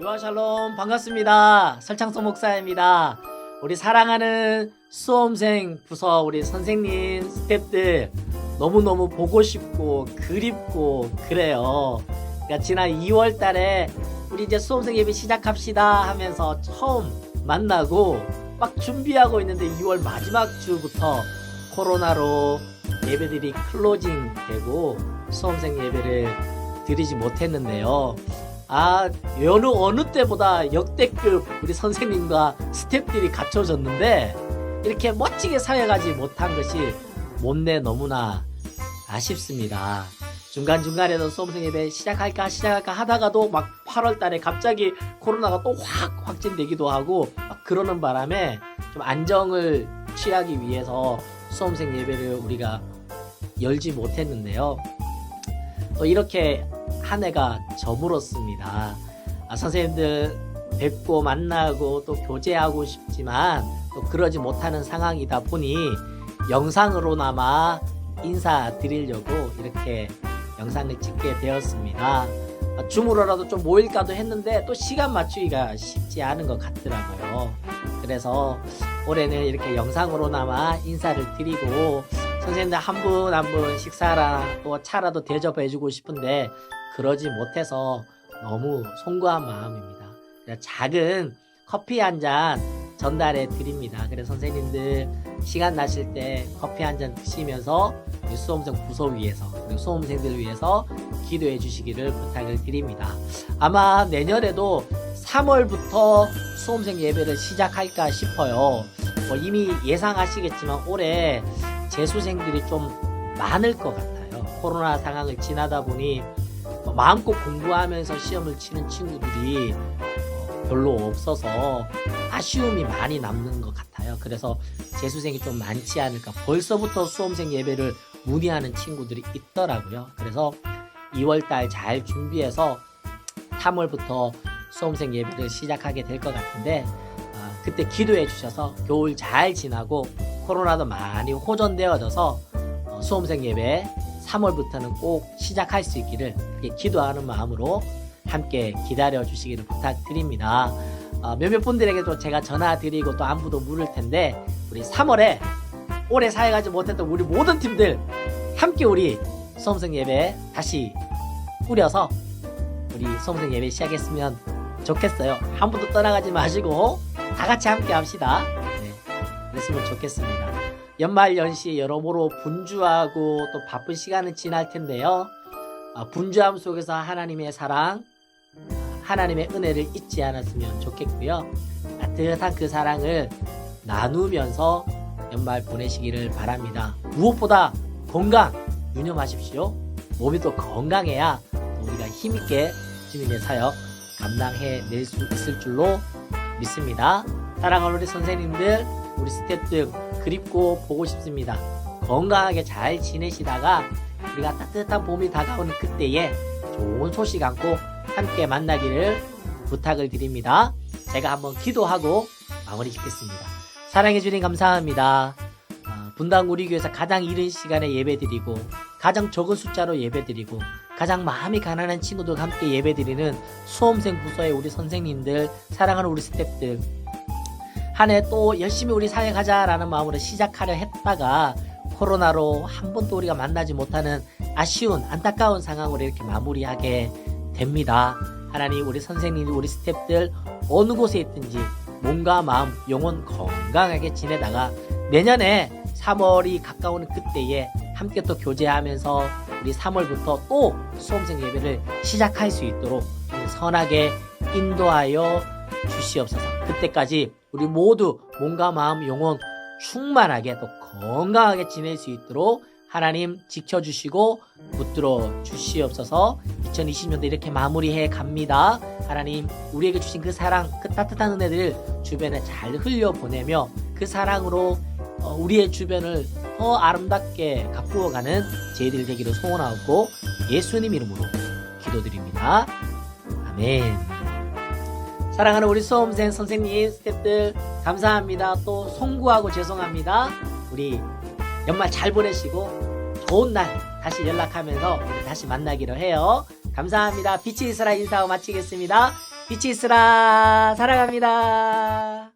요하샬롬 반갑습니다. 설창소 목사입니다. 우리 사랑하는 수험생 부서 우리 선생님 스탭들 너무너무 보고 싶고 그립고 그래요. 그러니까 지난 2월 달에 우리 이제 수험생 예배 시작합시다 하면서 처음 만나고 막 준비하고 있는데 2월 마지막 주부터 코로나로 예배들이 클로징 되고 수험생 예배를 드리지 못했는데요. 아, 어느, 어느 때보다 역대급 우리 선생님과 스탭들이 갖춰졌는데, 이렇게 멋지게 사회가지 못한 것이 못내 너무나 아쉽습니다. 중간중간에도 수험생 예배 시작할까 시작할까 하다가도 막 8월 달에 갑자기 코로나가 또 확 확진되기도 하고 막 그러는 바람에 좀 안정을 취하기 위해서 수험생 예배를 우리가 열지 못했는데요. 또 이렇게 한 해가 저물었습니다. 아, 선생님들 뵙고 만나고 또 교제하고 싶지만 또 그러지 못하는 상황이다 보니 영상으로나마 인사드리려고 이렇게 영상을 찍게 되었습니다. 아, 줌으로라도 좀 모일까도 했는데 또 시간 맞추기가 쉽지 않은 것 같더라고요. 그래서 올해는 이렇게 영상으로나마 인사를 드리고 선생님들 한 분 한 분 식사랑 또 차라도 대접해주고 싶은데 그러지 못해서 너무 송구한 마음입니다. 작은 커피 한 잔 전달해 드립니다. 그래서 선생님들 시간 나실 때 커피 한 잔 드시면서 수험생 부서 위해서 그리고 수험생들 위해서 기도해 주시기를 부탁을 드립니다. 아마 내년에도 3월부터 수험생 예배를 시작할까 싶어요. 뭐 이미 예상하시겠지만 올해 재수생들이 좀 많을 것 같아요. 코로나 상황을 지나다 보니 뭐 마음껏 공부하면서 시험을 치는 친구들이 어, 별로 없어서 아쉬움이 많이 남는 것 같아요. 그래서 재수생이 좀 많지 않을까. 벌써부터 수험생 예배를 문의하는 친구들이 있더라고요. 그래서 2월달 잘 준비해서 3월부터 수험생 예배를 시작하게 될 것 같은데 아, 그때 기도해 주셔서 겨울 잘 지나고 코로나도 많이 호전되어져서 어, 수험생 예배 3월부터는 꼭 시작할 수 있기를 기도하는 마음으로 함께 기다려 주시기를 부탁드립니다. 어, 몇몇 분들에게도 제가 전화 드리고 또 안부도 물을 텐데 우리 3월에 올해 사회가지 못했던 우리 모든 팀들 함께 우리 수험생 예배 다시 꾸려서 우리 수험생 예배 시작했으면 좋겠어요. 한 분도 떠나가지 마시고 다 같이 함께 합시다. 네, 그랬으면 좋겠습니다. 연말 연시 여러모로 분주하고 또 바쁜 시간을 지날 텐데요. 아, 분주함 속에서 하나님의 사랑, 하나님의 은혜를 잊지 않았으면 좋겠고요. 따뜻한 그 사랑을 나누면서 연말 보내시기를 바랍니다. 무엇보다 건강 유념하십시오. 몸이 또 건강해야 또 우리가 힘있게 주님의 사역 감당해 낼 수 있을 줄로 믿습니다. 사랑하는 우리 선생님들, 우리 스태프들 그립고 보고 싶습니다. 건강하게 잘 지내시다가 우리가 따뜻한 봄이 다가오는 그때에 좋은 소식 안고 함께 만나기를 부탁을 드립니다. 제가 한번 기도하고 마무리 짓겠습니다. 사랑해 주님 감사합니다. 아, 분당 우리 교회에서 가장 이른 시간에 예배드리고 가장 적은 숫자로 예배드리고 가장 마음이 가난한 친구들과 함께 예배드리는 수험생 부서의 우리 선생님들 사랑하는 우리 스태프들 한 해 또 열심히 우리 사회 가자라는 마음으로 시작하려 했다가 코로나로 한 번도 우리가 만나지 못하는 아쉬운 안타까운 상황으로 이렇게 마무리하게 됩니다. 하나님 우리 선생님 우리 스태프들 어느 곳에 있든지 몸과 마음 영혼 건강하게 지내다가 내년에 3월이 가까우는 그때에 함께 또 교제하면서 우리 3월부터 또 수험생 예배를 시작할 수 있도록 선하게 인도하여 주시옵소서. 그때까지 우리 모두 몸과 마음, 영혼 충만하게 또 건강하게 지낼 수 있도록 하나님 지켜주시고 붙들어 주시옵소서 2020년도 이렇게 마무리해 갑니다. 하나님 우리에게 주신 그 사랑, 그 따뜻한 은혜들을 주변에 잘 흘려보내며 그 사랑으로 어, 우리의 주변을 더 아름답게 가꾸어가는 저희들 되기를 소원하고 예수님 이름으로 기도드립니다. 아멘. 사랑하는 우리 수험생 선생님 스태프들 감사합니다. 또 송구하고 죄송합니다. 우리 연말 잘 보내시고 좋은 날 다시 연락하면서 다시 만나기로 해요. 감사합니다. 빛이 있으라 인사하고 마치겠습니다. 빛이 있으라 사랑합니다.